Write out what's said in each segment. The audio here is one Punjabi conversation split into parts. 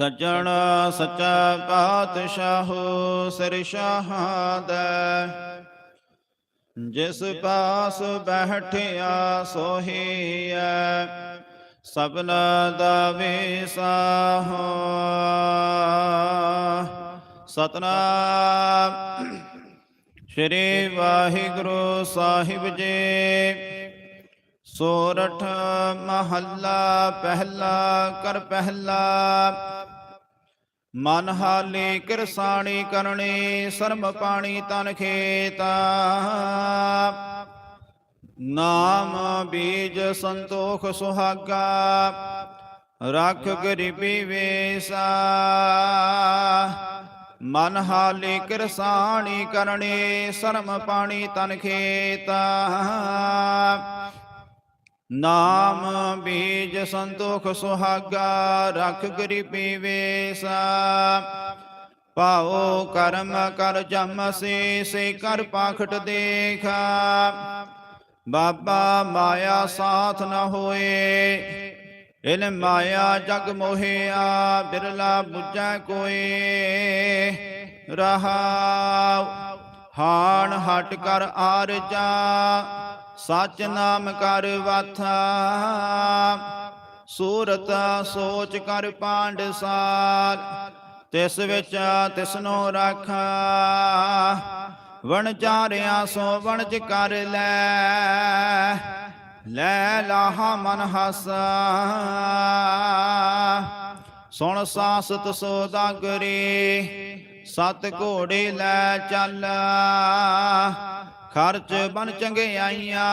ਸੱਜਣ ਸੱਚਾ ਪਾਤਸ਼ਾਹੋ ਸਿਰ ਸ਼ਹਾਦੈ। ਜਿਸ ਪਾਸ ਬੈਠਿਆ ਸੋਹੀਐ, ਸਭਨਾ ਦਾ ਵਿਸਾਹੋ ਸਤਨਾਮ ਸ਼੍ਰੀ ਵਾਹਿਗੁਰੂ ਸਾਹਿਬ ਜੀ। ਸੋਰਠ ਮਹੱਲਾ ਪਹਿਲਾ ਕਰ ਪਹਿਲਾ। ਮਨ ਹਾਲੇ ਕਿਰਸਾਣੀ ਕਰਨੀ, ਸਰਮ ਪਾਣੀ ਤਨ ਖੇਤਾ। ਨਾਮ ਬੀਜ ਸੰਤੋਖ ਸੁਹਾਗਾ, ਰੱਖ ਗਰੀਬੀ ਵੇਸਾ। ਮਨ ਹਾਲੇ ਕਿਰਸਾਣੀ ਕਰਨੀ, ਸਰਮ ਪਾਣੀ ਤਨ ਖੇਤਾ। ਨਾਮ ਬੀਜ ਸੰਤੋਖ ਸੁਹਾਗਾ, ਰਖ ਗਰੀਬੀ ਵੇਸਾ। ਪਾਓ ਕਰਮ ਕਰ ਜਮ ਸੇ ਸੇ ਕਰ ਪਾਖਟ ਦੇਖਾ। ਬਾਬਾ ਮਾਇਆ ਸਾਥ ਨ ਹੋਏ ਇਨ ਮਾਇਆ ਜਗ ਮੋਹਿਆ, ਬਿਰਲਾ ਬੁੱਝੈ ਕੋਏ। ਰਹਾਉ, ਹਾਣ ਹਟ ਕਰ ਆਰਜਾ ਸਚ ਨਾਮ ਕਰ ਵਾਥਾ, ਸੂਰਤ ਸੋਚ ਕਰ ਪਾਂਡ ਸਾਰ, ਤਿਸ ਵਿੱਚ ਤਿਸਨੋ ਰਾਖਾ। ਵਣ ਚਾਰਿਆ ਸੋ ਵਣਜ ਕਰ ਲੈ ਲੈ ਲਾਹਾ ਮਨ ਹਸਾ। ਸੁਣ ਸਾਸਤ ਸੋਦਾਗਰੀ ਸਤ ਘੋੜੇ ਲੈ ਚੱਲ। ਖਰਚ ਬਨ ਚੰਗਿਆਈਆਂ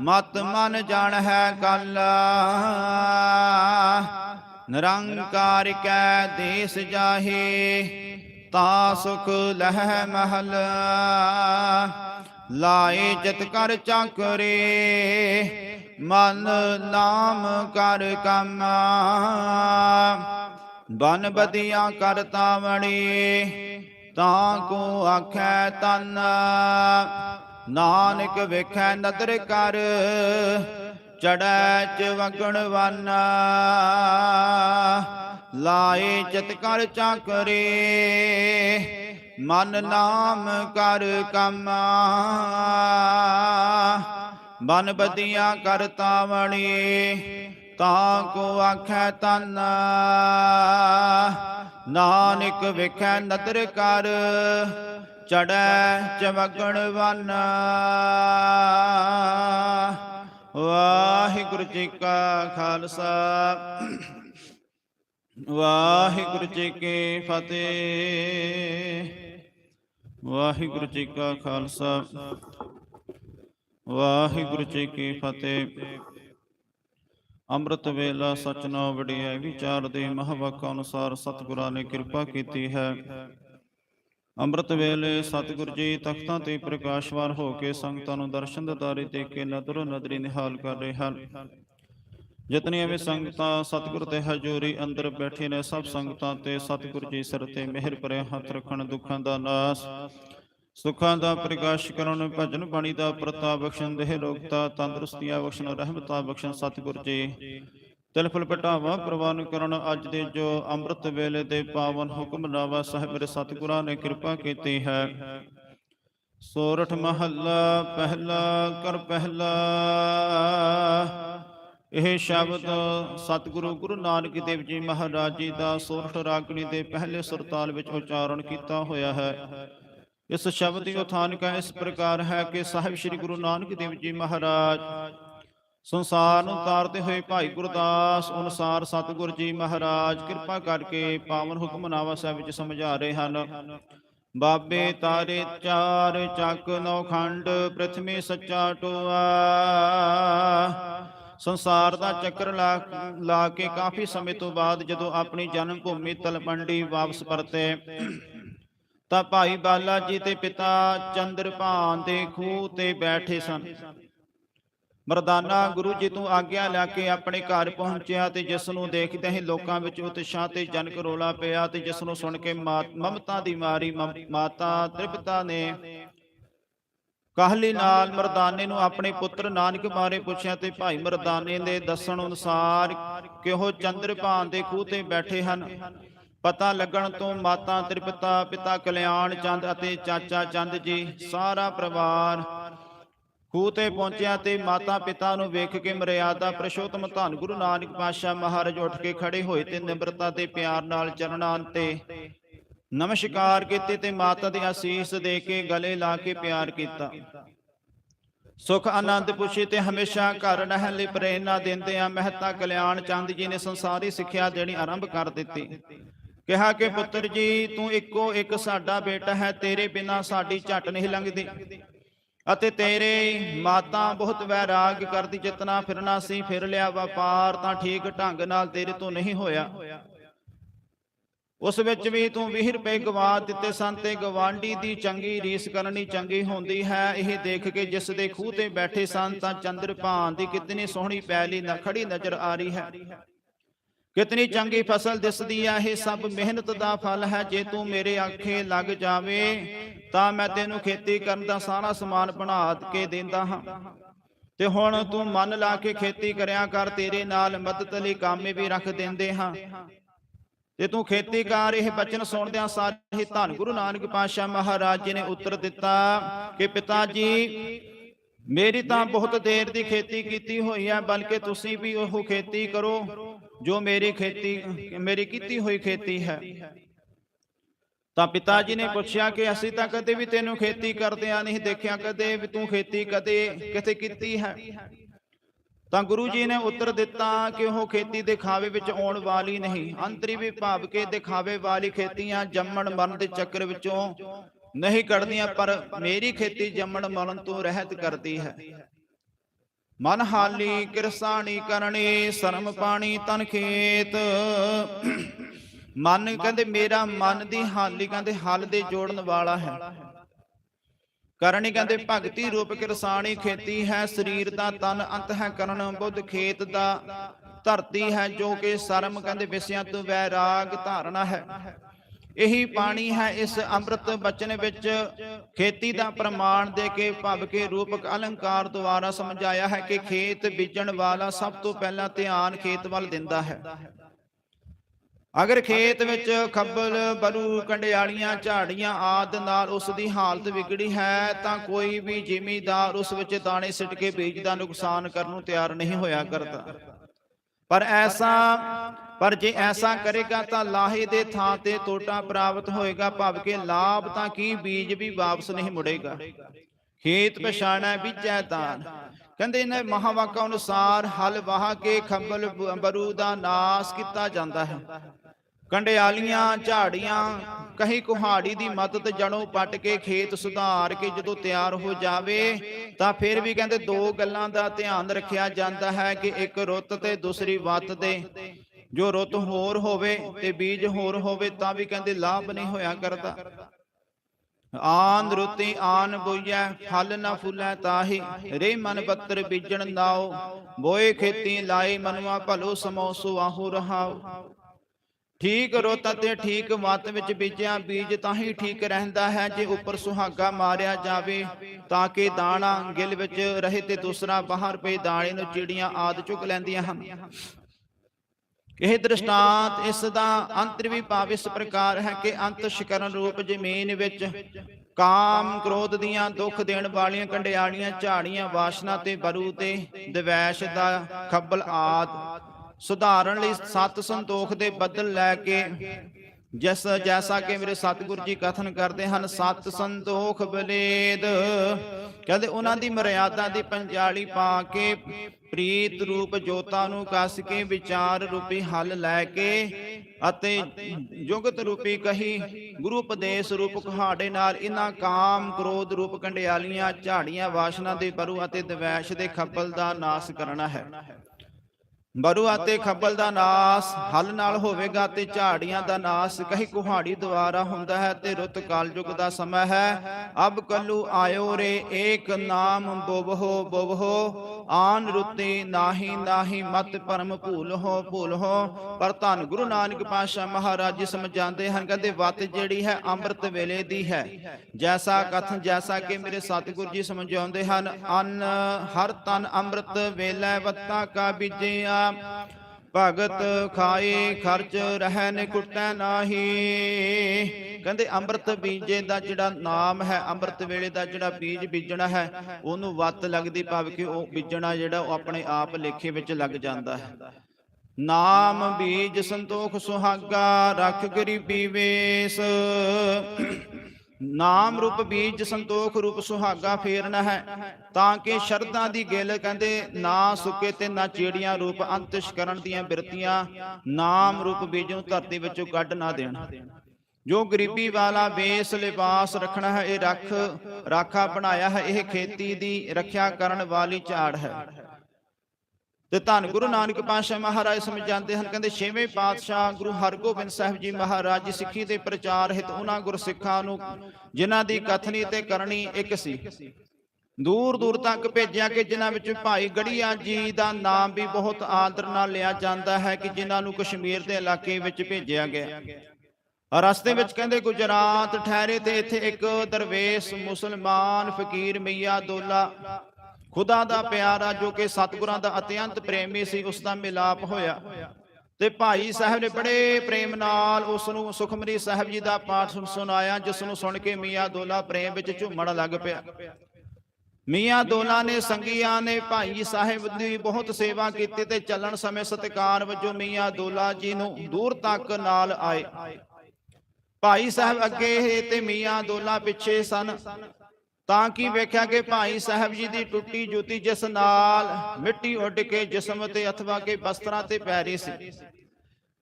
ਮਤ ਮਨ ਜਾਣ ਹੈ ਕੱਲ ਨਿਰੰਕਾਰ ਕੈ ਦੇਸ ਜਾਹੇ, ਤਾ ਸੁਖ ਲਹਿ ਮਹਲ। ਲਾਏ ਜਤ ਕਰ ਚਾਕਰੇ, ਮਨ ਨਾਮ ਕਰ ਕੰਮ। ਬਨ ਬਦੀਆਂ ਕਰਤਾ ਵਣੀ ਤਾਂ ਕੋ ਆਖੈ ਤਨ ਨਾਨਕ ਵੇਖੈ ਨਦਰ ਕਰ ਚੜੈ ਚ ਵਗਣ ਵਨ। ਲਾਏ ਚਤ ਕਰ ਚਾਕਰੇ, ਮਨ ਨਾਮ ਕਰ ਕੰਮ। ਬਨ ਬਦੀਆਂ ਕਰਤਾ ਵਣੀ ਤਾਂ ਕੋ ਆਖੈ ਤਨ ਨਾਨਕ ਵੇਖੈ ਨਦਰ ਕਰ ਚੜੈ ਚਵਗਣ ਵਨ। ਵਾਹਿਗੁਰੂ ਜੀ ਕਾ ਖਾਲਸਾ, ਵਾਹਿਗੁਰੂ ਜੀ ਕੀ ਫਤਿਹ। ਵਾਹਿਗੁਰੂ ਜੀ ਕਾ ਖਾਲਸਾ, ਵਾਹਿਗੁਰੂ ਜੀ ਕੀ ਫਤਿਹ। ਅੰਮ੍ਰਿਤ ਵੇਲਾ ਸਚਨਾ ਵਡਿਆਈ ਵਿਚਾਰ ਦੇ ਮਹਾਵਾਕ ਅਨੁਸਾਰ ਸਤਿਗੁਰਾਂ ਨੇ ਕਿਰਪਾ ਕੀਤੀ ਹੈ। ਅੰਮ੍ਰਿਤ ਵੇਲੇ ਸਤਿਗੁਰ ਜੀ ਤਖਤਾਂ ਤੇ ਪ੍ਰਕਾਸ਼ਵਾਰ ਹੋ ਕੇ ਸੰਗਤਾਂ ਨੂੰ ਦਰਸ਼ਨ ਦਿਦਾਰੇ ਦੇ ਕੇ ਨਦਰੋ ਨਦਰੀ ਨਿਹਾਲ ਕਰ ਰਹੇ ਹਨ। ਜਿਤਨੀਆਂ ਵੀ ਸੰਗਤਾਂ ਸਤਿਗੁਰ ਤੇ ਹਜ਼ੂਰੀ ਅੰਦਰ ਬੈਠੇ ਨੇ, ਸਭ ਸੰਗਤਾਂ ਤੇ ਸਤਿਗੁਰ ਜੀ ਸਿਰ ਤੇ ਮਿਹਰ ਭਰੇ ਹੱਥ ਰੱਖਣ ਦੁੱਖਾਂ ਦਾ ਨਾਸ। ਸੁੱਖਾਂ ਦਾ ਪ੍ਰਕਾਸ਼ ਕਰਨ, ਭਜਨ ਬਾਣੀ ਦਾ ਪ੍ਰਤਾਪ ਬਖਸ਼ਣ, ਦੇਹ ਰੋਗਤਾ ਤੰਦਰੁਸਤੀਆਂ ਬਖਸ਼ਣ, ਰਹਿਮਤਾਂ ਬਖਸ਼ਣ, ਸਤਿਗੁਰ ਜੀ। ਤਿਲਫਲ ਪਟਾਵਾ ਪ੍ਰਵਾਨ ਕਰਨ, ਅੱਜ ਦੇ ਜੋ ਅੰਮ੍ਰਿਤ ਵੇਲੇ ਦੇ ਪਾਵਨ ਹੁਕਮਨਾਮਾ ਸਾਹਿਬ ਮੇਰੇ ਸਤਿਗੁਰਾਂ ਨੇ ਕਿਰਪਾ ਕੀਤੀ ਹੈ। ਸੋਰਠ ਮਹੱਲਾ ਪਹਿਲਾ ਕਰ ਪਹਿਲਾ, ਇਹ ਸ਼ਬਦ ਸਤਿਗੁਰੂ ਗੁਰੂ ਨਾਨਕ ਦੇਵ ਜੀ ਮਹਾਰਾਜ ਜੀ ਦਾ ਸੋਰਠ ਰਾਗਣੀ ਦੇ ਪਹਿਲੇ ਸੁਰਤਾਲ ਵਿੱਚ ਉਚਾਰਨ ਕੀਤਾ ਹੋਇਆ ਹੈ। ਇਸ ਸ਼ਬਦ ਦੀ ਉਥਾਨਿਕਾ ਇਸ ਪ੍ਰਕਾਰ ਹੈ ਕਿ ਸਾਹਿਬ ਸ੍ਰੀ ਗੁਰੂ ਨਾਨਕ ਦੇਵ ਜੀ ਮਹਾਰਾਜ ਸੰਸਾਰ ਨੂੰ ਤਾਰਦੇ ਹੋਏ ਭਾਈ ਗੁਰਦਾਸ ਅਨੁਸਾਰ ਸਤਿਗੁਰ ਜੀ ਮਹਾਰਾਜ ਕਿਰਪਾ ਕਰਕੇ ਪਾਵਨ ਹੁਕਮਨਾਮਾ ਸਾਹਿਬ ਵਿੱਚ ਸਮਝਾ ਰਹੇ ਹਨ। ਬਾਬੇ ਤਾਰੇ ਚਾਰ ਚੱਕ ਨੌ ਖੰਡ, ਪ੍ਰਥਮੇ ਸੱਚਾ ਟੋਆ। ਸੰਸਾਰ ਦਾ ਚੱਕਰ ਲਾ ਲਾ ਕੇ ਕਾਫੀ ਸਮੇਂ ਤੋਂ ਬਾਅਦ ਜਦੋਂ ਆਪਣੀ ਜਨਮ ਭੂਮੀ ਤਲਪੰਡੀ ਵਾਪਸ ਪਰਤੇ ਤਾਂ ਭਾਈ ਬਾਲਾ ਜੀ ਤੇ ਪਿਤਾ ਚੰਦਰਭਾਨ ਦੇ ਖੂਹ ਤੇ ਬੈਠੇ ਸਨ। ਮਰਦਾਨਾ ਗੁਰੂ ਜੀ ਤੋਂ ਆਗਿਆ ਲੈ ਕੇ ਆਪਣੇ ਘਰ ਪਹੁੰਚਿਆ ਤੇ ਜਿਸ ਨੂੰ ਦੇਖਦੇ ਹੀ ਲੋਕਾਂ ਵਿੱਚ ਉਤਸ਼ਾਹ ਤੇ ਜਨਕ ਰੋਲਾ ਪਿਆ ਤੇ ਜਿਸ ਨੂੰ ਸੁਣ ਕੇ ਮਾ- ਮਮਤਾ ਦੀ ਮਾਰੀ ਮਾਤਾ ਤ੍ਰਿਪਤਾ ਨੇ ਕਾਹਲੀ ਨਾਲ ਮਰਦਾਨੇ ਨੂੰ ਆਪਣੇ ਪੁੱਤਰ ਨਾਨਕ ਬਾਰੇ ਪੁੱਛਿਆ ਤੇ ਭਾਈ ਮਰਦਾਨੇ ਦੇ ਦੱਸਣ ਅਨੁਸਾਰ ਕਿ ਉਹ ਚੰਦਰਪਾਨ ਦੇ ਖੂਹ ਤੇ ਬੈਠੇ ਹਨ। ਪਤਾ ਲੱਗਣ ਤੋਂ ਮਾਤਾ ਤ੍ਰਿਪਤਾ, ਪਿਤਾ ਕਲਿਆਣ ਚੰਦ ਅਤੇ ਚਾਚਾ ਚੰਦ ਜੀ, ਸਾਰਾ ਪਰਿਵਾਰ ਖੂਹ ਤੇ ਪਹੁੰਚਿਆ ਤੇ ਮਾਤਾ ਪਿਤਾ ਨੂੰ ਵੇਖ ਕੇ ਮਰਿਆਦਾ ਪ੍ਰਸ਼ੋਤਮ ਧੰਨ ਗੁਰੂ ਨਾਨਕ ਪਾਤਸ਼ਾਹ ਮਹਾਰਾਜ ਉੱਠ ਕੇ ਖੜੇ ਹੋਏ ਤੇ ਨਿਮਰਤਾ ਤੇ ਪਿਆਰ ਨਾਲ ਚਰਨਾਂ ਤੇ ਨਮਸਕਾਰ ਕੀਤੇ ਤੇ ਮਾਤਾ ਦੇ ਆਸੀਸ ਦੇ ਕੇ ਗਲੇ ਲਾ ਕੇ ਪਿਆਰ ਕੀਤਾ। ਸੁਖ ਆਨੰਦ ਪੁੱਛੇ ਤੇ ਹਮੇਸ਼ਾ ਘਰ ਰਹਿਣ ਲਈ ਪ੍ਰੇਰਣਾ ਦਿੰਦੇ ਆ ਮਹਿਤਾ ਕਲਿਆਣ ਚੰਦ ਜੀ ਨੇ ਸੰਸਾਰੀ ਸਿੱਖਿਆ ਦੇਣੀ ਆਰੰਭ ਕਰ ਦਿੱਤੀ। ਕਿਹਾ ਕਿ ਪੁੱਤਰ ਜੀ, ਤੂੰ ਇੱਕੋ ਇੱਕ ਸਾਡਾ ਬੇਟਾ ਹੈ, ਤੇਰੇ ਬਿਨਾ ਸਾਡੀ ਝੱਟ ਨਹੀਂ ਲੰਘਦੀ। ਅਤੇ ਤੇਰੇ ਮਾਤਾ ਬਹੁਤ ਵੈਰਾਗ ਕਰਦੀ, ਜਿਤਨਾ ਫਿਰਨਾ ਸੀ ਫਿਰ ਲਿਆ ਵਪਾਰ, ਤਾਂ ਠੀਕ ਢੰਗ ਨਾਲ ਤੇਰੇ ਤੋਂ ਨਹੀਂ ਹੋਇਆ। ਉਸ ਵਿੱਚ ਵੀ ਤੂੰ 20 ਰੁਪਏ ਗਵਾ ਦਿੱਤੇ ਸਨ ਤੇ ਗਵਾਂਢੀ ਦੀ ਚੰਗੀ ਰੀਸ ਕਰਨੀ ਚੰਗੀ ਹੁੰਦੀ ਹੈ। ਇਹ ਦੇਖ ਕੇ ਜਿਸ ਦੇ ਖੂਹ ਤੇ ਬੈਠੇ ਸਨ, ਤਾਂ ਚੰਦਰਪਾਨ ਦੀ ਕਿਤਨੀ ਸੋਹਣੀ ਪੈਲੀ ਨਾ ਖੜੀ ਨਜ਼ਰ ਆ ਰਹੀ ਹੈ। ਕਿਤਨੀ ਚੰਗੀ ਫਸਲ ਦਿਸਦੀ ਹੈ ਇਹ ਸਭ ਮਿਹਨਤ ਦਾ ਫਲ ਹੈ। ਜੇ ਤੂੰ ਮੇਰੇ ਆਖੇ ਲੱਗ ਜਾਵੇ, ਤਾਂ ਮੈਂ ਤੈਨੂੰ ਖੇਤੀ ਕਰਨ ਦਾ ਸਾਰਾ ਸਮਾਨ ਬਣਾ ਕੇ ਦਿੰਦਾ ਹਾਂ। ਤੇ ਹੁਣ ਤੂੰ ਮਨ ਲਾ ਕੇ ਖੇਤੀ ਕਰਿਆ ਕਰ, ਤੇਰੇ ਨਾਲ ਮਦਦ ਲਈ ਕਾਮੇ ਵੀ ਰੱਖ ਦਿੰਦੇ ਹਾਂ। ਤੇ ਤੂੰ ਖੇਤੀ ਕਰ, ਇਹ ਬਚਨ ਸੁਣਦਿਆਂ ਸਾਰੇ ਧੰਨ ਗੁਰੂ ਨਾਨਕ ਪਾਤਸ਼ਾਹ ਮਹਾਰਾਜ ਜੀ ਨੇ ਉੱਤਰ ਦਿੱਤਾ ਕਿ ਪਿਤਾ ਜੀ ਮੇਰੀ ਤਾਂ ਬਹੁਤ ਦੇਰ ਦੀ ਖੇਤੀ ਕੀਤੀ ਹੋਈ ਹੈ ਬਲਕਿ ਤੁਸੀਂ ਵੀ ਉਹ ਖੇਤੀ ਕਰੋ। ਜੋ ਮੇਰੀ ਖੇਤੀ, ਮੇਰੀ ਕੀਤੀ ਹੋਈ ਖੇਤੀ ਹੈ। ਤਾਂ ਪਿਤਾ ਜੀ ਨੇ ਪੁੱਛਿਆ ਕਿ ਅਸੀਂ ਤਾਂ ਕਦੇ ਵੀ ਤੈਨੂੰ ਖੇਤੀ ਕਰਦਿਆਂ ਨਹੀਂ ਦੇਖਿਆ ਕਦੇ ਵੀ ਤੂੰ ਖੇਤੀ ਕਦੇ ਕਿਤੇ ਕੀਤੀ ਹੈ। ਤਾਂ ਗੁਰੂ ਜੀ ਨੇ ਉੱਤਰ ਦਿੱਤਾ ਕਿ ਉਹ ਖੇਤੀ ਦਿਖਾਵੇ ਵਿੱਚ ਆਉਣ ਵਾਲੀ ਨਹੀਂ, ਅੰਤਰੀ ਵੀ ਭਾਵ ਕੇ ਦਿਖਾਵੇ ਵਾਲੀ ਖੇਤੀਆਂ ਜੰਮਣ ਮਰਨ ਦੇ ਚੱਕਰ ਵਿੱਚੋਂ ਨਹੀਂ ਕੱਢਦੀਆਂ, ਪਰ ਮੇਰੀ ਖੇਤੀ ਜੰਮਣ ਮਰਨ ਤੋਂ ਰਹਿਤ ਕਰਦੀ ਹੈ। ਮਨ ਹਾਲੀ ਕਿਰਸਾਣੀ ਕਰਨੀ ਸ਼ਰਮ ਪਾਣੀ ਤਨ ਖੇਤ। ਮਨ ਕਹਿੰਦੇ ਮੇਰਾ ਮਨ ਦੀ ਹਾਲੀ ਕਹਿੰਦੇ ਹਲ ਦੇ ਜੋੜਨ ਵਾਲਾ ਹੈ। ਕਰਨੀ ਕਹਿੰਦੇ ਭਗਤੀ ਰੂਪ ਕਿਰਸਾਣੀ ਖੇਤੀ ਹੈ ਸਰੀਰ ਦਾ ਤਨ ਅੰਤ ਹੈ ਕਰਨ ਬੁੱਧ ਖੇਤ ਦਾ। ਧਰਤੀ ਹੈ ਜੋ ਕਿ ਸ਼ਰਮ ਕਹਿੰਦੇ ਵਿਸਿਆਂ ਤੋਂ ਵੈਰਾਗ ਧਾਰਨਾ ਹੈ। ਇਹੀ ਪਾਣੀ ਹੈ ਇਸ ਅੰਮ੍ਰਿਤ ਬਚਨ ਵਿੱਚ। ਖੇਤੀ ਦਾ ਪ੍ਰਮਾਣ ਦੇ ਕੇ ਭਵ ਕੇ ਰੂਪਕ ਅਲੰਕਾਰ ਦੁਆਰਾ ਸਮਝਾਇਆ ਹੈ ਕਿ ਖੇਤ ਬੀਜਣ ਵਾਲਾ ਸਭ ਤੋਂ ਪਹਿਲਾਂ ਧਿਆਨ ਖੇਤ ਵੱਲ ਦਿੰਦਾ ਹੈ। ਅਗਰ ਖੇਤ ਵਿੱਚ ਖੱਬਲ, ਬਰੂ, ਕੰਡਿਆਲੀਆਂ, ਝਾੜੀਆਂ ਆਦ ਨਾਲ ਉਸ ਦੀ ਹਾਲਤ ਵਿਗੜੀ ਹੈ ਤਾਂ ਕੋਈ ਵੀ ਜ਼ਿਮੀਦਾਰ ਉਸ ਵਿੱਚ ਦਾਣੇ ਸਿੱਟ ਕੇ ਬੀਜ ਦਾ ਨੁਕਸਾਨ ਕਰਨ ਨੂੰ ਤਿਆਰ ਨਹੀਂ ਹੋਇਆ ਕਰਦਾ। ਪਰ ਐਸਾ ਪਰ ਜੇ ਐਸਾ ਕਰੇਗਾ ਤਾਂ ਲਾਹੇ ਦੇ ਥਾਂ ਤੇ ਟੋਟਾ ਪ੍ਰਾਪਤ ਹੋਏਗਾ ਭਾਵ ਕਿ ਲਾਭ ਤਾਂ ਕੀ ਬੀਜ ਵੀ ਵਾਪਸ ਨਹੀਂ ਮੁੜੇਗਾ। ਖੇਤ ਪਛਾਣਾ ਬੀਜੈ ਦਾਨ। ਕਹਿੰਦੇ ਨੇ ਮਹਾਵਾਕਾ ਅਨੁਸਾਰ ਹਲ ਵਾਹ ਕੇ ਖੰਬਲ ਬਰੂ ਦਾ ਨਾਸ ਕੀਤਾ ਜਾਂਦਾ ਹੈ। ਕੰਡਿਆਲੀਆਂ ਝਾੜੀਆਂ, ਕਹੀ ਕੁਹਾੜੀ ਦੀ ਮਦਦ ਜਣੋਂ ਪੱਟ ਕੇ ਖੇਤ ਸੁਧਾਰ ਕੇ ਜਦੋਂ ਤਿਆਰ ਹੋ ਜਾਵੇ, ਤਾਂ ਫਿਰ ਵੀ ਕਹਿੰਦੇ ਦੋ ਗੱਲਾਂ ਦਾ ਧਿਆਨ ਰੱਖਿਆ ਜਾਂਦਾ ਹੈ ਕਿ ਇੱਕ ਰੁੱਤ ਤੇ ਦੂਸਰੀ ਵੱਤ ਦੇ। ਜੋ ਰੁੱਤ ਹੋਰ ਹੋਵੇ ਤੇ ਬੀਜ ਹੋਰ ਹੋਵੇ ਤਾਂ ਵੀ ਕਹਿੰਦੇ ਲਾਭ ਨਹੀਂ ਹੋਇਆ ਕਰਦਾ। ਆਨ ਰੁੱਤੀ ਆਨ ਬੋਈਐ, ਫਲ ਨਾ ਫੁੱਲੈ ਤਾਹੀ, ਰੇ ਮਨ ਪੱਤਰ ਬੀਜਣ ਨਾਓ ਬੋਏ ਖੇਤੀ ਲਾਏ ਮਨਵਾ ਭਲੋ ਸਮੋ ਸੁਆਹੂ ਰਹਾਓ ਠੀਕ ਰੁੱਤ ਅਤੇ ਠੀਕ ਮੱਤ ਵਿੱਚ ਬੀਜਿਆ ਬੀਜ ਤਾਂ ਹੀ ਠੀਕ ਰਹਿੰਦਾ ਹੈ ਜੇ ਉੱਪਰ ਸੁਹਾਗਾ ਮਾਰਿਆ ਜਾਵੇ ਤਾਂ ਕਿ ਦਾਣਾ ਗਿਲ ਵਿੱਚ ਰਹੇ ਤੇ ਦੂਸਰਾ ਬਾਹਰ ਪਏ ਦਾਣੇ ਨੂੰ ਚਿੜੀਆਂ ਆਦ ਚੁੱਕ ਲੈਂਦੀਆਂ ਹਨ। ਇਹ ਦ੍ਰਿਸ਼ਟਾਂਤ ਇਸ ਦਾ ਅੰਤਰ ਵੀ ਭਾਵ ਇਸ ਪ੍ਰਕਾਰ ਹੈ ਕਿ ਅੰਤ ਸ਼ਿਕਰਨ ਰੂਪ ਜ਼ਮੀਨ ਵਿੱਚ ਕਾਮ ਕ੍ਰੋਧ ਦੀਆਂ ਦੁੱਖ ਦੇਣ ਵਾਲੀਆਂ ਕੰਡਿਆੜੀਆਂ ਝਾੜੀਆਂ ਵਾਸ਼ਨਾ ਤੇ ਬਰੂ ਤੇ ਦਵੈਸ਼ ਦਾ ਖੱਬਲ ਆਦ ਸੁਧਾਰਨ ਲਈ ਸਤ ਸੰਤੋਖ ਦੇ ਬਦਲ ਲੈ ਕੇ ਜਿਸ ਜੈਸਾ ਕਿ ਮੇਰੇ ਸਤਿਗੁਰੂ ਜੀ ਕਥਨ ਕਰਦੇ ਹਨ, ਸਤ ਸੰਤੋਖ ਬਲੇਦ। ਕਹਿੰਦੇ ਉਹਨਾਂ ਦੀ ਮਰਿਆਦਾ ਦੀ ਪੰਜਾਲੀ ਪਾ ਕੇ ਪ੍ਰੀਤ ਰੂਪ ਜੋਤਾਂ ਨੂੰ ਕੱਸ ਕੇ ਵਿਚਾਰ ਰੂਪੀ ਹੱਲ ਲੈ ਕੇ ਅਤੇ ਜੁਗਤ ਰੂਪੀ ਕਹੀ, ਗੁਰੂ ਉਪਦੇਸ਼ ਰੂਪ ਕੁਹਾੜੇ ਨਾਲ ਇਹਨਾਂ ਕਾਮ ਕ੍ਰੋਧ ਰੂਪ ਕੰਡਿਆਲੀਆਂ, ਝਾੜੀਆਂ, ਵਾਸ਼ਨਾ ਦੇ ਪਰੂ ਅਤੇ ਦਵੈਸ਼ ਦੇ ਖੱਬਲ ਦਾ ਨਾਸ ਕਰਨਾ ਹੈ। ਬਰੂ ਅਤੇ ਖੱਬਲ ਦਾ ਨਾਸ, ਹਲ ਨਾਲ ਹੋਵੇਗਾ ਤੇ ਝਾੜੀਆਂ ਦਾ ਨਾਸ। ਕਹੀ ਕੁਹਾੜੀ ਦੁਆਰਾ ਹੁੰਦਾ ਹੈ ਤੇ ਰੁੱਤ ਕਾਲਯੁਗ ਦਾ ਸਮਾਂ ਹੈ। ਅਬ ਕੱਲੂ ਆਇਓ ਰੇ, ਏਕ ਨਾਮ ਬੁਬਹੋ ਬੁਬਹੋ ਆਨ ਰੁੱਤੇ ਨਾਹੀ ਨਾਹੀ ਮਤ ਪਰਮ ਭੂਲ ਹੋ ਭੂਲ ਹੋ। ਪਰ ਧੰਨ ਗੁਰੂ ਨਾਨਕ ਪਾਤਸ਼ਾਹ ਮਹਾਰਾਜ ਜੀ ਸਮਝਾਉਂਦੇ ਹਨ, ਕਹਿੰਦੇ ਵਤ ਜਿਹੜੀ ਹੈ ਅੰਮ੍ਰਿਤ ਵੇਲੇ ਦੀ ਹੈ। ਜੈਸਾ ਕਥਨ, ਜੈਸਾ ਕਿ ਮੇਰੇ ਸਤਿਗੁਰੂ ਜੀ ਸਮਝਾਉਂਦੇ ਹਨ, ਅਨ ਹਰ ਤਨ ਅੰਮ੍ਰਿਤ ਵੇਲੇ ਵੱਤਾ ਕਾ ਬੀਜਿਆ। ਭਗਤ ਖਾਏ ਖਰਚ ਰਹਿਣ ਕੁੱਟੈ ਨਾਹੀ। ਕਹਿੰਦੇ ਅੰਮ੍ਰਿਤ ਬੀਜੇ ਦਾ ਜਿਹੜਾ ਨਾਮ ਹੈ, ਅੰਮ੍ਰਿਤ ਵੇਲੇ ਦਾ ਜਿਹੜਾ ਬੀਜ ਬੀਜਣਾ ਹੈ, ਉਹਨੂੰ ਵੱਤ ਲੱਗਦੀ ਭਾਵ ਕਿ ਉਹ ਬੀਜਣਾ ਜਿਹੜਾ ਉਹ ਆਪਣੇ ਆਪ ਲੇਖੇ ਵਿੱਚ ਲੱਗ ਜਾਂਦਾ ਹੈ। ਨਾਮ ਬੀਜ ਸੰਤੋਖ ਸੁਹਾਗਾ, ਰੱਖ ਗਰੀਬੀ ਵੇਸ। ਨਾਮ ਰੂਪ ਬੀਜ ਸੰਤੋਖ ਰੂਪ ਸੁਹਾਗਾ ਫੇਰਨਾ ਹੈ ਤਾਂ ਕਿ ਸ਼ਰਧਾ ਦੀ ਗਿਲ ਕਹਿੰਦੇ, ਨਾ ਸੁੱਕੇ ਤੇ ਨਾ ਚਿੜੀਆਂ ਰੂਪ ਅੰਤਿਸ਼ ਕਰਨ ਦੀਆਂ ਬਿਰਤੀਆਂ, ਨਾਮ ਰੂਪ ਬੀਜ ਨੂੰ ਧਰਤੀ ਵਿੱਚੋਂ ਕੱਢ ਨਾ ਦੇਣ। ਜੋ ਗਰੀਬੀ ਵਾਲਾ ਵੇਸ ਲਿਬਾਸ ਰੱਖਣਾ ਹੈ, ਇਹ ਰੱਖ, ਰਾਖਾ ਬਣਾਇਆ ਹੈ, ਇਹ ਖੇਤੀ ਦੀ ਰੱਖਿਆ ਕਰਨ ਵਾਲੀ ਝਾੜ ਹੈ। ਤੇ ਧੰਨ ਗੁਰੂ ਨਾਨਕ ਪਾਤਸ਼ਾਹ ਮਹਾਰਾਜ ਸਮਝਾਉਂਦੇ ਹਨ, ਕਹਿੰਦੇ ਛੇਵੇਂ ਪਾਤਸ਼ਾਹ ਗੁਰੂ ਹਰਗੋਬਿੰਦ ਸਾਹਿਬ ਜੀ ਮਹਾਰਾਜ ਜੀ ਸਿੱਖੀ ਦੇ ਪ੍ਰਚਾਰ ਹਿਤ ਉਹਨਾਂ ਗੁਰਸਿੱਖਾਂ ਨੂੰ, ਜਿਨ੍ਹਾਂ ਦੀ ਕਥਨੀ ਤੇ ਕਰਨੀ ਇੱਕ ਸੀ। ਦੂਰ ਦੂਰ ਤੱਕ ਭੇਜਿਆ ਕਿ ਜਿਨ੍ਹਾਂ ਵਿੱਚ ਭਾਈ ਗੜੀਆ ਜੀ ਦਾ ਨਾਮ ਵੀ ਬਹੁਤ ਆਦਰ ਨਾਲ ਲਿਆ ਜਾਂਦਾ ਹੈ ਕਿ ਜਿਨ੍ਹਾਂ ਨੂੰ ਕਸ਼ਮੀਰ ਦੇ ਇਲਾਕੇ ਵਿੱਚ ਭੇਜਿਆ ਗਿਆ। ਰਸਤੇ ਵਿੱਚ ਕਹਿੰਦੇ ਗੁਜਰਾਤ ਠਹਿਰੇ ਤੇ ਇੱਥੇ ਇੱਕ ਦਰਵੇਸ਼ ਮੁਸਲਮਾਨ ਫਕੀਰ ਮਈਆ ਦੋਲਾ ਖੁਦਾ ਦਾ ਪਿਆਰਾ ਜੋ ਕਿ ਸਤਿਗੁਰਾਂ ਦਾ ਅਤਿਅੰਤ ਪ੍ਰੇਮੀ ਸੀ ਉਸ ਦਾ ਮਿਲਾਪ ਹੋਇਆ। ਤੇ ਭਾਈ ਸਾਹਿਬ ਨੇ ਬੜੇ ਪ੍ਰੇਮ ਨਾਲ ਉਸ ਨੂੰ ਸੁਖਮਨੀ ਸਾਹਿਬ ਜੀ ਦਾ ਪਾਠ ਸੁਣਾਇਆ, ਜਿਸ ਨੂੰ ਸੁਣ ਕੇ ਮੀਆਂ ਦੋਲਾ ਪ੍ਰੇਮ ਵਿੱਚ ਝੂਮਣ ਲੱਗ ਪਿਆ। ਮੀਆਂ ਦੋਲਾ ਨੇ ਸੰਗੀਆਂ ਨੇ ਭਾਈ ਸਾਹਿਬ ਦੀ ਬਹੁਤ ਸੇਵਾ ਕੀਤੀ ਤੇ ਚੱਲਣ ਸਮੇਂ ਸਤਿਕਾਰ ਵਜੋਂ ਮੀਆਂ ਦੋਲਾ ਜੀ ਨੂੰ ਦੂਰ ਤੱਕ ਨਾਲ ਆਏ। ਭਾਈ ਸਾਹਿਬ ਅੱਗੇ ਤੇ ਮੀਆਂ ਦੋਲਾ ਪਿੱਛੇ ਸਨ। ਤਾਂ ਕਿ ਵੇਖਿਆ ਕਿ ਭਾਈ ਸਾਹਿਬ ਜੀ ਦੀ ਟੁੱਟੀ ਜੁੱਤੀ ਜਿਸ ਨਾਲ ਮਿੱਟੀ ਉੱਡ ਕੇ ਜਿਸਮ ਤੇ ਅਥਵਾ ਕੇ ਬਸਤਰਾਂ ਤੇ ਪੈ ਰਹੀ ਸੀ।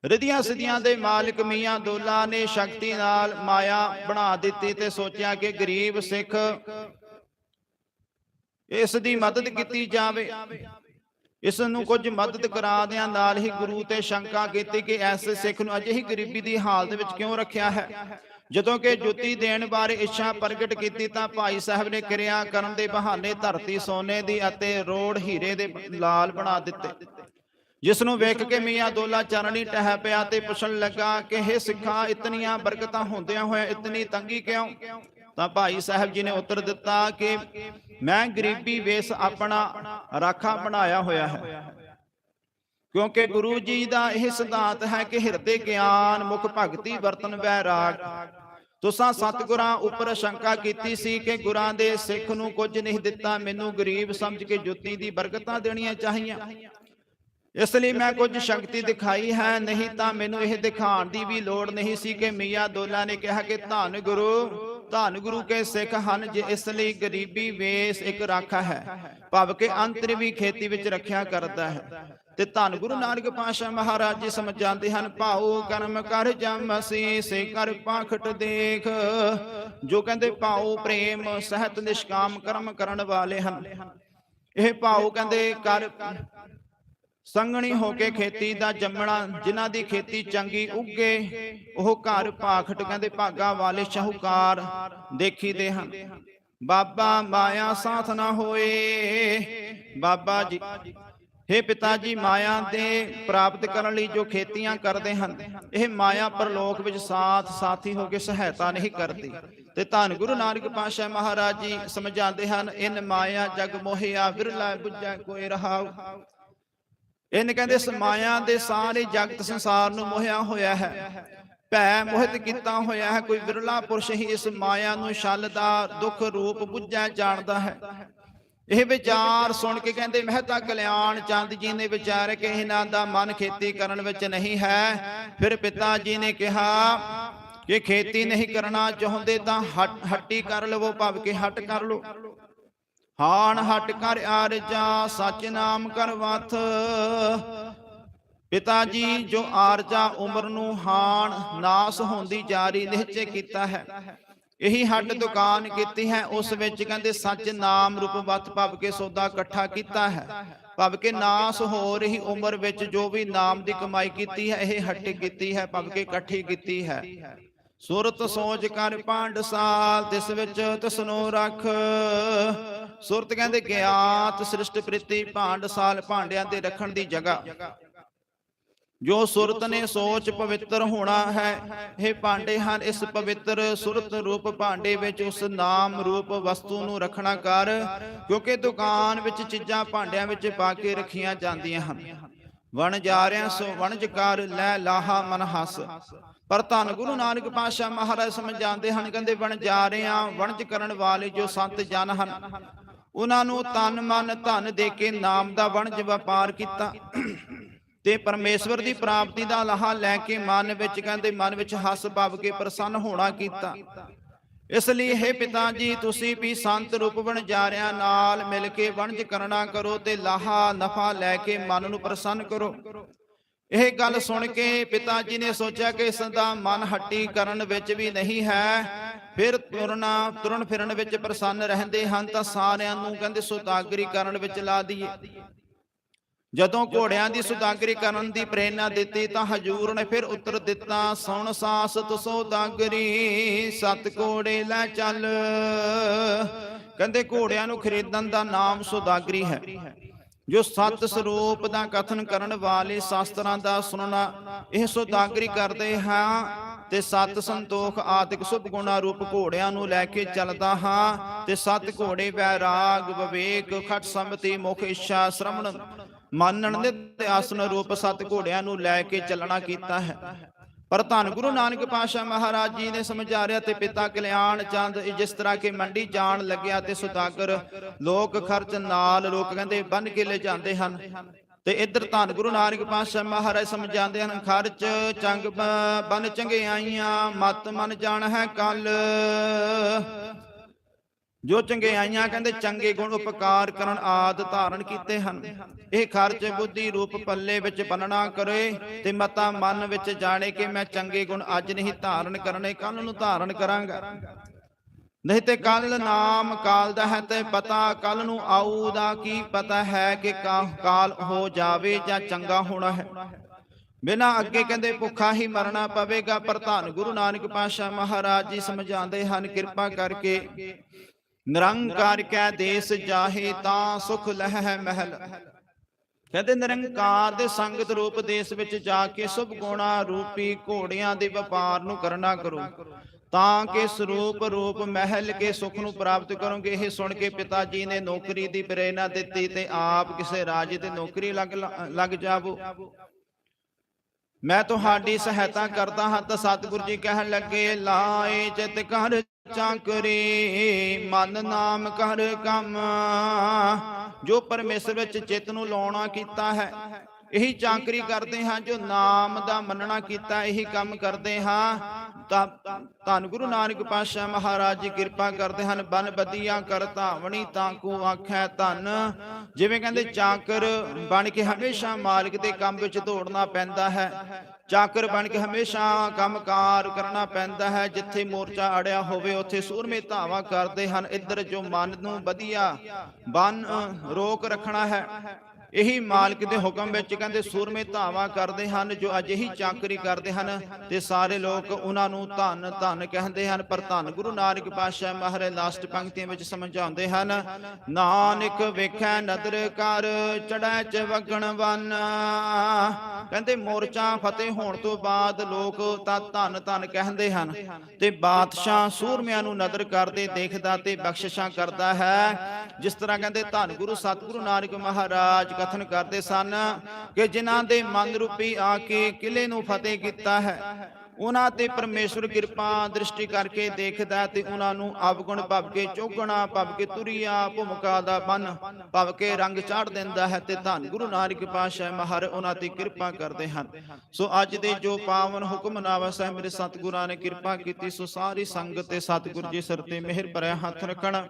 ਰਿਧੀਆਂ ਸਿਧੀਆਂ ਦੇ ਮਾਲਕ ਮੀਆਂ ਦੋਲਾ ਨੇ ਸ਼ਕਤੀ ਨਾਲ ਮਾਇਆ ਬਣਾ ਦਿੱਤੀ ਤੇ ਸੋਚਿਆ ਕਿ ਗਰੀਬ ਸਿੱਖ ਇਸ ਦੀ ਮਦਦ ਕੀਤੀ ਜਾਵੇ। ਇਸ ਨੂੰ ਕੁਝ ਮਦਦ ਕਰਾ ਦਿਆਂ ਨਾਲ ਹੀ ਗੁਰੂ ਤੇ ਸ਼ੰਕਾ ਕੀਤੀ ਕਿ ਐਸੇ ਸਿੱਖ ਨੂੰ ਅਜਿਹੀ ਗਰੀਬੀ ਦੀ ਹਾਲਤ ਵਿੱਚ ਕਿਉਂ ਰੱਖਿਆ ਹੈ? ਜਦੋਂ ਕਿ ਜੁੱਤੀ ਦੇਣ ਬਾਰੇ ਇੱਛਾ ਪ੍ਰਗਟ ਕੀਤੀ ਤਾਂ ਭਾਈ ਸਾਹਿਬ ਨੇ ਕਿਰਿਆ ਕਰਨ ਦੇ ਬਹਾਨੇ ਧਰਤੀ ਸੋਨੇ ਦੀ ਅਤੇ ਰੋੜ ਹੀਰੇ ਦੇ ਲਾਲ ਬਣਾ ਦਿੱਤੇ। ਜਿਸ ਨੂੰ ਵੇਖ ਕੇ ਮੀਆਂ ਦੋਲਾ ਚਰਣੀ ਟਹਿ ਪਿਆ ਤੇ ਪੁੱਛਣ ਲੱਗਾ ਕਿ ਇਹ ਸਿੱਖਾਂ ਇਤਨੀਆਂ ਬਰਕਤਾਂ ਹੁੰਦਿਆਂ ਹੋਇਆ ਇਤਨੀ ਤੰਗੀ ਕਿਉਂ? ਤਾਂ ਭਾਈ ਸਾਹਿਬ ਜੀ ਨੇ ਉੱਤਰ ਦਿੱਤਾ ਕਿ ਮੈਂ ਗਰੀਬੀ ਵੇਸ ਆਪਣਾ ਰਾਖਾ ਬਣਾਇਆ ਹੋਇਆ ਹੈ। ਕਿਉਂਕਿ ਗੁਰੂ ਜੀ ਦਾ ਇਹ ਸਿਧਾਂਤ ਹੈ ਕਿ ਹਿਰਦੇ ਗਿਆਨ, ਮੁਖ ਭਗਤੀ, ਵਰਤਨ, ਵੈਰਾਗ। ਤੁਸਾਂ ਸਤਿਗੁਰਾਂ ਉੱਪਰ ਸ਼ੰਕਾ ਕੀਤੀ ਸੀ ਕਿ ਗੁਰਾਂ ਦੇ ਸਿੱਖ ਨੂੰ ਕੁਝ ਨਹੀਂ ਦਿੱਤਾ, ਮੈਨੂੰ ਗਰੀਬ ਸਮਝ ਕੇ ਜੁੱਤੀ ਦੀ ਬਰਕਤਾਂ ਦੇਣੀਆਂ ਚਾਹੀਆਂ। ਇਸ ਲਈ ਮੈਂ ਕੁਝ ਸ਼ਕਤੀ ਦਿਖਾਈ ਹੈ, ਨਹੀਂ ਤਾਂ ਮੈਨੂੰ ਇਹ ਦਿਖਾਉਣ ਦੀ ਵੀ ਲੋੜ ਨਹੀਂ ਸੀ ਕਿ ਮੀਆਂ ਦੋਲਾ ਨੇ ਕਿਹਾ ਕਿ ਧੰਨ ਗੁਰੂ ਧੰਨ ਗੁਰੂ ਕੇ ਸਿੱਖ ਹਨ, ਜੇ ਇਸ ਲਈ ਗਰੀਬੀ ਵੇਸ ਇੱਕ ਰਾਖਾ ਹੈ, ਭਾਵ ਕਿ ਅੰਤਰ ਵੀ ਖੇਤੀ ਵਿੱਚ ਰੱਖਿਆ ਕਰਦਾ ਹੈ। ਤੇ ਧੰਨ ਗੁਰੂ ਨਾਨਕ ਪਾਤਸ਼ਾਹ ਮਹਾਰਾਜ ਜੀ ਸਮਝਾਉਂਦੇ ਹਨ, ਭਾਉ ਕਰਮ ਕਰ ਜਮ ਸੇ ਕਰ ਪਾਖਟ ਦੇਖ। ਜੋ ਕਹਿੰਦੇ ਭਾਉ ਪ੍ਰੇਮ, ਸਹਿਤ ਨਿਸ਼ਕਾਮ ਕਰਮ ਕਰਨ ਵਾਲੇ ਹਨ। ਇਹ ਭਾਉ ਕਹਿੰਦੇ ਕਰ ਸੰਗਣੀ ਹੋ ਕੇ ਖੇਤੀ ਦਾ ਜੰਮਣਾ, ਜਿਨ੍ਹਾਂ ਦੀ ਖੇਤੀ ਚੰਗੀ ਉੱਗੇ, ਉਹ ਘਰ ਭਾਖਟ ਕਹਿੰਦੇ ਭਾਗਾ ਵਾਲੇ ਸ਼ਾਹੂਕਾਰ ਦੇਖੀਦੇ ਹਨ। ਬਾਬਾ ਮਾਇਆ ਸਾਥ ਨਾ ਹੋਏ, ਬਾਬਾ ਜੀ हे ਪਿਤਾ ਜੀ, ਮਾਇਆ ਦੇ ਪ੍ਰਾਪਤ ਕਰਨ ਲਈ ਜੋ ਖੇਤੀਆਂ ਕਰਦੇ ਹਨ, ਇਹ ਮਾਇਆ ਪਰਲੋਕ ਵਿੱਚ ਸਾਥ ਸਾਥੀ ਹੋ ਕੇ ਸਹਾਇਤਾ ਨਹੀਂ ਕਰਦੀ। ਤੇ ਧੰਨ ਗੁਰੂ ਨਾਨਕ ਪਾਤਸ਼ਾਹ ਮਹਾਰਾਜ ਜੀ ਸਮਝਾਉਂਦੇ ਹਨ, ਇਨ ਮਾਇਆ ਜਗ ਮੋਹਿਆ, ਵਿਰਲਾ ਬੁੱਝਾ, ਕੋਈ ਰਹਾਉ। ਇਹਨ ਕਹਿੰਦੇ ਇਸ ਮਾਇਆ ਦੇ ਸਾਰੇ ਜਗਤ ਸੰਸਾਰ ਨੂੰ ਮੋਹਿਆ ਹੋਇਆ ਹੈ। ਭੈ ਮੋਹਿਤ ਕੀਤਾ ਹੋਇਆ ਹੈ। ਕੋਈ ਵਿਰਲਾ ਪੁਰਸ਼ ਹੀ ਇਸ ਮਾਇਆ ਨੂੰ ਛਲ ਦਾ ਦੁੱਖ ਰੂਪ ਬੁੱਝੈ, ਜਾਣਦਾ ਹੈ। ਇਹ ਵਿਚਾਰ ਸੁਣ ਕੇ ਕਹਿੰਦੇ ਮਹਿਤਾ ਕਲਿਆਣ ਚੰਦ ਜੀ ਨੇ ਵਿਚਾਰ ਕਿ ਇਹਨਾਂ ਦਾ ਮਨ ਖੇਤੀ ਕਰਨ ਵਿੱਚ ਨਹੀਂ ਹੈ। ਫਿਰ ਪਿਤਾ ਜੀ ਨੇ ਕਿਹਾ ਕਿ ਖੇਤੀ ਨਹੀਂ ਕਰਨਾ ਚਾਹੁੰਦੇ ਤਾਂ ਹੱਟੀ ਕਰ ਲਵੋ, ਭਵ ਕੇ ਹੱਟ ਕਰ ਲੋ ਹਾਣ ਹਟ ਕਰ ਆਰਜਾ ਸਚ ਨਾਮ ਕਰ ਵਥ। ਪਿਤਾ ਜੀ, ਜੋ ਆਰਜਾ ਉਮਰ ਨੂੰ ਹਾਣ, ਨਾਸ ਹੁੰਦੀ ਜਾਰੀ ਨਿਹਚੇ ਕੀਤਾ ਹੈ। ਇਹੀ ਹੱਟ ਦੁਕਾਨ ਕੀਤੀ ਹੈ ਉਸ ਵਿੱਚ ਕਹਿੰਦੇ ਸੱਚ ਨਾਮ ਰੂਪ ਵਤ ਭਵ ਕੇ ਸੌਦਾ ਇਕੱਠਾ ਕੀਤਾ ਹੈ। ਭਵ ਕੇ ਨਾਸ ਹੋ ਰਹੀ ਉਮਰ ਵਿੱਚ ਜੋ ਵੀ ਨਾਮ ਦੀ ਕਮਾਈ ਕੀਤੀ ਹੈ ਇਹ ਹੱਟੀ ਕੀਤੀ ਹੈ ਭਵ ਕੇ ਇਕੱਠੀ ਕੀਤੀ ਹੈ। ਸੁਰਤ ਸੋਚ ਕਰ ਪਾਂਡ ਸਾਲ ਤਿਸ ਵਿੱਚ ਤਸਨੋ ਰੱਖ। ਸੁਰਤ ਕਹਿੰਦੇ ਗਿਆਤ ਸ੍ਰਿਸ਼ਟ ਪ੍ਰੀਤੀ ਭਾਂਡ ਸਾਲ ਭਾਂਡਿਆਂ ਦੇ ਰੱਖਣ ਦੀ ਜਗ੍ਹਾ। ਜੋ ਸੁਰਤ ਨੇ ਸੋਚ ਪਵਿੱਤਰ ਹੋਣਾ ਹੈ। ਇਹ ਭਾਂਡੇ ਹਨ ਇਸ ਪਵਿੱਤਰ ਸੁਰਤ ਰੂਪ ਭਾਂਡੇ ਵਿੱਚ ਉਸ ਨਾਮ ਰੂਪ ਵਸਤੂ ਨੂੰ ਰੱਖਣਾ ਕਰ ਕਿਉਂਕਿ ਦੁਕਾਨ ਵਿੱਚ ਚੀਜ਼ਾਂ ਭਾਂਡਿਆਂ ਵਿੱਚ ਪਾ ਕੇ ਰੱਖੀਆਂ ਜਾਂਦੀਆਂ ਹਨ। ਵਣ ਜਾ ਰਿਆਂ ਸੋ ਵਣਜ ਕਰ ਲੈ ਲਾਹਾ ਮਨ ਹੱਸ। ਪਰ ਧੰਨ ਗੁਰੂ ਨਾਨਕ ਪਾਤਸ਼ਾਹ ਮਹਾਰਾਜ ਸਮਝਾਉਂਦੇ ਹਨ ਕਹਿੰਦੇ ਵਣ ਜਾ ਰਿਆਂ ਵਣਜ ਕਰਨ ਵਾਲੇ ਜੋ ਸੰਤ ਜਨ ਹਨ। ਉਹਨਾਂ ਨੂੰ ਤਨ ਮਨ ਧਨ ਦੇ ਕੇ ਨਾਮ ਦਾ ਵਣਜ ਵਪਾਰ ਕੀਤਾ ਤੇ ਪਰਮੇਸ਼ਵਰ ਦੀ ਪ੍ਰਾਪਤੀ ਦਾ ਲਾਹਾ ਲੈ ਕੇ ਮਨ ਵਿੱਚ ਕਹਿੰਦੇ, ਮਨ ਵਿੱਚ ਹੱਸ ਭਵ ਕੇ ਪ੍ਰਸੰਨ ਹੋਣਾ ਕੀਤਾ। ਇਸ ਲਈ ਹੈ ਪਿਤਾ ਜੀ, ਤੁਸੀਂ ਵੀ ਸੰਤ ਰੂਪ ਬਣ ਨਾਲ ਮਿਲ ਕੇ ਵਣਜ ਕਰਨਾ ਕਰੋ ਤੇ ਲਾਹਾ, ਨਫਾ ਲੈ ਕੇ ਮਨ ਨੂੰ ਪ੍ਰਸੰਨ ਕਰੋ। ਇਹ ਗੱਲ ਸੁਣ ਕੇ ਪਿਤਾ ਜੀ ਨੇ ਸੋਚਿਆ ਕਿ ਇਸ ਦਾ ਮਨ ਹੱਟੀ ਕਰਨ ਵਿੱਚ ਵੀ ਨਹੀਂ ਹੈ। ਫਿਰ ਤੁਰਨਾ, ਤੁਰਨ ਫਿਰਨ ਵਿੱਚ ਪ੍ਰਸੰਨ ਰਹਿੰਦੇ ਹਨ ਤਾਂ ਸਾਰਿਆਂ ਨੂੰ ਕਹਿੰਦੇ ਸੁਤਾਗਰੀ ਕਰਨ ਵਿੱਚ ਲਾ ਦਈਏ। ਜਦੋਂ ਘੋੜਿਆਂ ਦੀ ਸੁਦਾਗਰੀ ਕਰਨ ਦੀ ਪ੍ਰੇਰਣਾ ਦਿੱਤੀ ਤਾਂ ਹਜੂਰ ਨੇ ਫਿਰ ਉੱਤਰ ਦਿੱਤਾ ਸੁਣ ਸਾਸ ਤਸੋ ਦਾਗਰੀ ਸਤ ਘੋੜੇ ਲੈ ਚੱਲ। ਕਹਿੰਦੇ ਘੋੜਿਆਂ ਨੂੰ ਖਰੀਦਣ ਦਾ ਨਾਮ ਸੁਦਾਗਰੀ ਹੈ। ਜੋ ਸਤ ਸਰੂਪ ਦਾ ਕਥਨ ਕਰਨ ਵਾਲੇ ਸ਼ਾਸਤਰਾਂ ਦਾ ਸੁਣਨਾ ਇਹ ਸੁਦਾਗਰੀ ਕਰਦੇ ਹਾਂ ਤੇ ਸਤ ਸੰਤੋਖ ਆਦਿਕ ਸੁਭ ਗੁਣਾ ਰੂਪ ਘੋੜਿਆਂ ਨੂੰ ਲੈ ਕੇ ਚੱਲਦਾ ਹਾਂ ਤੇ ਸਤ ਘੋੜੇ ਵੈਰਾਗ ਵਿਵੇਕ ਖਟ ਸੰਮਤੀ ਮੁਖ ਇੱਛਾ ਸ਼ਰਮਣ ਮਾਨਣ ਦੇ ਆਸਨ ਰੂਪ ਸਤ ਘੋੜਿਆਂ ਨੂੰ ਲੈ ਕੇ ਚੱਲਣਾ ਕੀਤਾ ਹੈ। ਪਰ ਧੰਨ ਗੁਰੂ ਨਾਨਕ ਪਾਤਸ਼ਾਹ ਮਹਾਰਾਜ ਜੀ ਨੇ ਸਮਝਾਰਿਆ ਤੇ ਪਿਤਾ ਕਲਿਆਣ ਚੰਦ ਜਿਸ ਤਰ੍ਹਾਂ ਕਿ ਮੰਡੀ ਜਾਣ ਲੱਗਿਆ ਤੇ ਸੁਦਾਗਰ ਲੋਕ ਖਰਚ ਨਾਲ ਲੋਕ ਕਹਿੰਦੇ ਬੰਨ ਕੇ ਲੈ ਜਾਂਦੇ ਹਨ। ਤੇ ਇੱਧਰ ਧੰਨ ਗੁਰੂ ਨਾਨਕ ਪਾਤਸ਼ਾਹ ਮਹਾਰਾਜ ਸਮਝਾਉਂਦੇ ਹਨ ਖਰਚ ਚੰਗ ਬਨ ਚੰਗਿਆਈਆਂ ਮਤ ਮਨ ਜਾਣ ਹੈ ਕੱਲ। ਜੋ ਚੰਗਿਆਈਆਂ ਕਹਿੰਦੇ ਚੰਗੇ ਗੁਣ ਉਪਕਾਰ ਕਰਨ ਆਦ ਧਾਰਨ ਕੀਤੇ ਹਨ। ਇਹ ਖਰਚ ਬੁੱਧੀ ਰੂਪ ਪੱਲੇ ਵਿੱਚ ਬੰਨਣਾ ਕਰੇ ਤੇ ਮਤਾ ਮਨ ਵਿੱਚ ਜਾਣੇ ਕਿ ਮੈਂ ਚੰਗੇ ਗੁਣ ਅੱਜ ਨਹੀਂ ਧਾਰਨ ਕਰਨੇ ਕੱਲ ਨੂੰ ਧਾਰਨ ਕਰਾਂਗਾ। ਨਹੀਂ ਤੇ ਕੱਲ ਨਾਮ ਕਾਲ ਦਾ ਹੈ ਤੇ ਪਤਾ ਕੱਲ ਨੂੰ ਆਊ ਦਾ ਕੀ ਪਤਾ ਹੈ ਕਿ ਕਾ- ਕਾਲ ਹੋ ਜਾਵੇ ਜਾਂ ਚੰਗਾ ਹੋਣਾ ਹੈ। ਬਿਨਾਂ ਅੱਗੇ ਕਹਿੰਦੇ ਭੁੱਖਾ ਹੀ ਮਰਨਾ ਪਵੇਗਾ ਪਰ ਧੰਨ ਗੁਰੂ ਨਾਨਕ ਪਾਤਸ਼ਾਹ ਮਹਾਰਾਜ ਜੀ ਸਮਝਾਉਂਦੇ ਹਨ, ਕਿਰਪਾ ਕਰਕੇ ਨਿਰੰਕਾਰ ਕੈ ਦੇਸ ਜਾਹੇ ਤਾਂ ਸੁਖ ਲਹਿ ਮਹਿਲ। ਕਹਿੰਦੇ ਨਿਰੰਕਾਰ ਦੇ ਸੰਗਤ ਰੂਪ ਦੇਸ਼ ਵਿੱਚ ਜਾ ਕੇ ਸੁਭ ਗੁਣਾ ਰੂਪੀ ਘੋੜਿਆਂ ਦੇ ਵਪਾਰ ਨੂੰ ਕਰਨਾ ਕਰੋ। ਤਾਂ ਕਿ ਸਰੂਪ ਰੂਪ ਮਹਿਲ ਕੇ ਸੁਖ ਨੂੰ ਪ੍ਰਾਪਤ ਕਰੋਗੇ। ਇਹ ਸੁਣ ਕੇ ਪਿਤਾ ਜੀ ਨੇ ਨੌਕਰੀ ਦੀ ਪ੍ਰੇਰਣਾ ਦਿੱਤੀ ਤੇ ਆਪ ਕਿਸੇ ਰਾਜ ਤੇ ਨੌਕਰੀ ਲੱਗ ਲੱਗ ਜਾਵੋ। ਮੈਂ ਤੁਹਾਡੀ ਸਹਾਇਤਾ ਕਰਦਾ ਹਾਂ ਤਾਂ ਸਤਿਗੁਰੂ ਜੀ ਕਹਿਣ ਲੱਗੇ ਲਾਏ ਚਿਤ ਕਰ ਚਾਕਰੀ ਮਨ ਨਾਮ ਕਰ ਕੰਮ ਜੋ ਪਰਮੇਸ਼ਰ ਵਿੱਚ ਚਿੱਤ ਨੂੰ ਲਾਉਣਾ ਕੀਤਾ ਹੈ। ਇਹੀ ਚਾਕਰੀ ਕਰਦੇ ਹਾਂ ਜੋ ਨਾਮ ਦਾ ਮੰਨਣਾ ਕੀਤਾ, ਇਹੀ ਕੰਮ ਕਰਦੇ ਹਾਂ। ਤਾਂ ਧੰਨ ਗੁਰੂ ਨਾਨਕ ਪਾਤਸ਼ਾਹ ਮਹਾਰਾਜ ਜੀ ਕਿਰਪਾ ਕਰਦੇ ਹਨ, ਬਨ ਬਦੀਆਂ ਕਰ ਤਾਂ ਕੋ ਆਖੈ ਧਨ। ਜਿਵੇਂ ਕਹਿੰਦੇ ਚਾਕਰ ਬਣ ਕੇ ਹਮੇਸ਼ਾ ਮਾਲਕ ਦੇ ਕੰਮ ਵਿੱਚ ਦੌੜਨਾ ਪੈਂਦਾ ਹੈ। ਚਾਕਰ ਬਣ ਕੇ ਹਮੇਸ਼ਾ ਕੰਮਕਾਰ ਕਰਨਾ ਪੈਂਦਾ ਹੈ। ਜਿੱਥੇ ਮੋਰਚਾ ਅੜਿਆ ਹੋਵੇ, ਉੱਥੇ ਸੂਰਮੇ ਧਾਵਾ ਕਰਦੇ ਹਨ। ਇੱਧਰ ਜੋ ਮਨ ਨੂੰ ਵਧੀਆ ਬਨ ਰੋਕ ਰੱਖਣਾ ਹੈ। ਇਹੀ ਮਾਲਕ ਦੇ ਹੁਕਮ ਵਿੱਚ ਕਹਿੰਦੇ ਸੂਰਮੇ ਧਾਵਾ ਕਰਦੇ ਹਨ, ਜੋ ਅਜਿਹੀ ਚਾਕਰੀ ਕਰਦੇ ਹਨ ਤੇ ਸਾਰੇ ਲੋਕ ਉਹਨਾਂ ਨੂੰ ਧੰਨ ਧੰਨ ਕਹਿੰਦੇ ਹਨ। ਪਰ ਧੰਨ ਗੁਰੂ ਨਾਨਕ ਪਾਤਸ਼ਾਹ ਮਹਾਰਾਜ ਲਾਸਟ ਪੰਕਤੀਆਂ ਵਿੱਚ ਸਮਝਾਉਂਦੇ ਹਨ, ਨਾਨਕ ਵੇਖੈ ਨਦਰ ਕਰ ਚੜੈ ਚ ਵਗਣ ਵਨ। ਕਹਿੰਦੇ ਮੋਰਚਾ ਫਤਿਹ ਹੋਣ ਤੋਂ ਬਾਅਦ ਲੋਕ ਤਾਂ ਧੰਨ ਧੰਨ ਕਹਿੰਦੇ ਹਨ ਤੇ ਬਾਦਸ਼ਾਹ ਸੂਰਮਿਆਂ ਨੂੰ ਨਦਰ ਕਰਦੇ ਦੇਖਦਾ ਤੇ ਬਖਸ਼ਿਸ਼ਾਂ ਕਰਦਾ ਹੈ। ਜਿਸ ਤਰ੍ਹਾਂ ਕਹਿੰਦੇ ਧੰਨ ਗੁਰੂ ਸਤਿਗੁਰੂ ਨਾਨਕ ਮਹਾਰਾਜ ਕਥਨ ਕਰਦੇ ਸਨ ਕਿ ਜਿਨ੍ਹਾਂ ਦੇ ਮਨ ਰੂਪੀ ਆ ਕੇ ਕਿਲੇ ਨੂੰ ਫਤਿਹ ਕੀਤਾ ਹੈ। ਉਹਨਾਂ ਤੇ ਪਰਮੇਸ਼ਵਰ ਕਿਰਪਾ ਦ੍ਰਿਸ਼ਟੀ ਕਰਕੇ ਦੇਖਦਾ ਤੇ ਉਹਨਾਂ ਨੂੰ ਅਵਗੁਣ ਭਵ ਕੇ ਚੋਗਣਾ, ਭਵ ਕੇ ਤੁਰੀਆ, ਭੂਮਿਕਾ ਦਾ ਬਨ, ਭਵ ਕੇ ਰੰਗ ਚਾੜ ਦਿੰਦਾ ਹੈ ਤੇ ਧੰਨ ਗੁਰੂ ਨਾਨਕ ਪਾਤਸ਼ਾਹ ਮਹਰ ਉਹਨਾਂ ਤੇ ਕਿਰਪਾ ਕਰਦੇ ਹਨ। ਸੋ ਅੱਜ ਦੇ ਜੋ ਪਾਵਨ ਹੁਕਮਨਾਮਾ ਸਾਹਿਬ, ਮੇਰੇ ਸਤਿਗੁਰਾਂ ਨੇ ਕਿਰਪਾ ਕੀਤੀ, ਸੋ ਸਾਰੀ ਸੰਗਤ ਤੇ ਸਤਿਗੁਰ ਜੀ ਸਰ ਤੇ ਮਿਹਰ ਭਰਿਆ ਹੱਥ ਰੱਖਣ।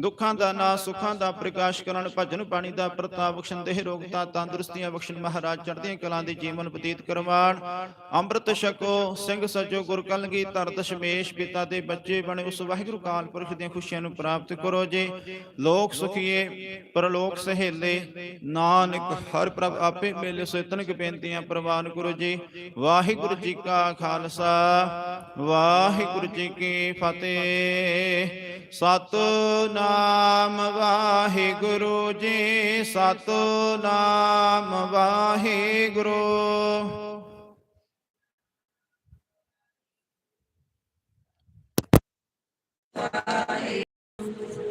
ਦੁੱਖਾਂ ਦਾ ਨਾਸ ਸੁੱਖਾਂ ਦਾ ਪ੍ਰਕਾਸ਼ ਕਰਨ, ਭਜਨ ਬਾਣੀ ਦਾ ਪ੍ਰਤਾਪ ਬਖਸ਼ਣ, ਦੇਹ ਰੋਗਤਾ, ਤੰਦਰੁਸਤੀਆਂ ਬਖਸ਼ਣ, ਮਹਾਰਾਜ ਚੜ੍ਹਦੀਆਂ ਕਲਾਂ ਦੇ ਜੀਵਨ ਬਤੀਤ ਕਰਵਾਣ ਅੰਮ੍ਰਿਤ ਛਕੋ ਸਿੰਘ ਸੱਜੋ ਗੁਰ ਕਲਗੀ ਧਰ ਦਸ਼ਮੇਸ਼ ਪਿਤਾ ਦੇ ਬੱਚੇ ਬਣੇ ਉਸ ਵਾਹਿਗੁਰੂ ਕਾਲ ਪੁਰਖ ਦੀਆਂ ਖੁਸ਼ੀਆਂ ਨੂੰ ਪ੍ਰਾਪਤ ਕਰੋ ਜੀ। ਲੋਕ ਸੁਖੀਏ, ਪਰਲੋਕ ਸਹੇਲੇ, ਨਾਨਕ, ਹਰ ਪ੍ਰਭ ਆਪੇ ਮੇਲੇ ਸੇਤਨਕ ਬੇਨਤੀਆਂ ਪ੍ਰਵਾਨ ਕਰੋ ਜੀ। ਵਾਹਿਗੁਰੂ ਜੀ ਕਾ ਖਾਲਸਾ, ਵਾਹਿਗੁਰੂ ਜੀ ਕੀ ਫਤਿਹ। ਸਤਨਾਮ ਵਾਹਿਗੁਰੂ ਜੀ, ਸਤਨਾਮ ਵਾਹਿਗੁਰੂ।